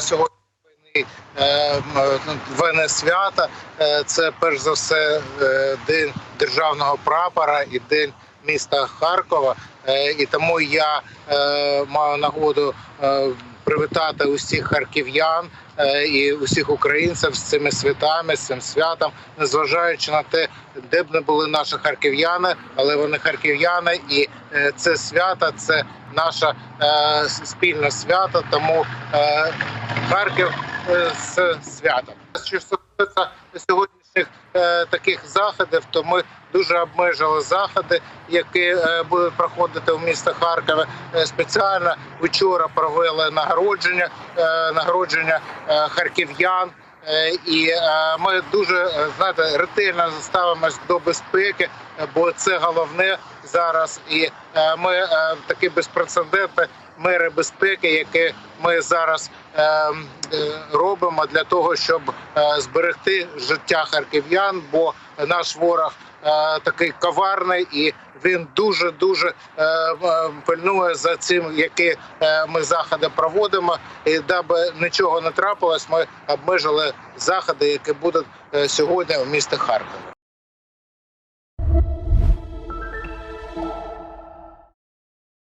сьогодні війни, свята. м, воєнне свято. Е, Це перш за все е, день державного прапора і день міста Харкова. Е, І тому я е, маю нагоду е, привітати усіх харків'ян е, і усіх українців з цими святами, з цим святом, незважаючи на те, де б не були наші харків'яни, але вони харків'яни, і е, це свято це наше спільне свято. Тому е, Харків з святом. Що стосується сьогоднішніх е, таких заходів, то ми дуже обмежили заходи, які е, будуть проходити в місті Харкові. Е, спеціально вчора провели нагородження, е, нагородження е, харків'ян. Е, І е, ми дуже е, знаєте, ретельно ставимось до безпеки, е, бо це головне зараз. І е, ми е, такі безпрецедентні мери безпеки, які ми зараз е, робимо для того, щоб зберегти життя харків'ян, бо наш ворог такий коварний і він дуже дуже пильнує за цим, які ми заходи проводимо. І даби нічого не трапилось, ми обмежили заходи, які будуть сьогодні в місті Харкові.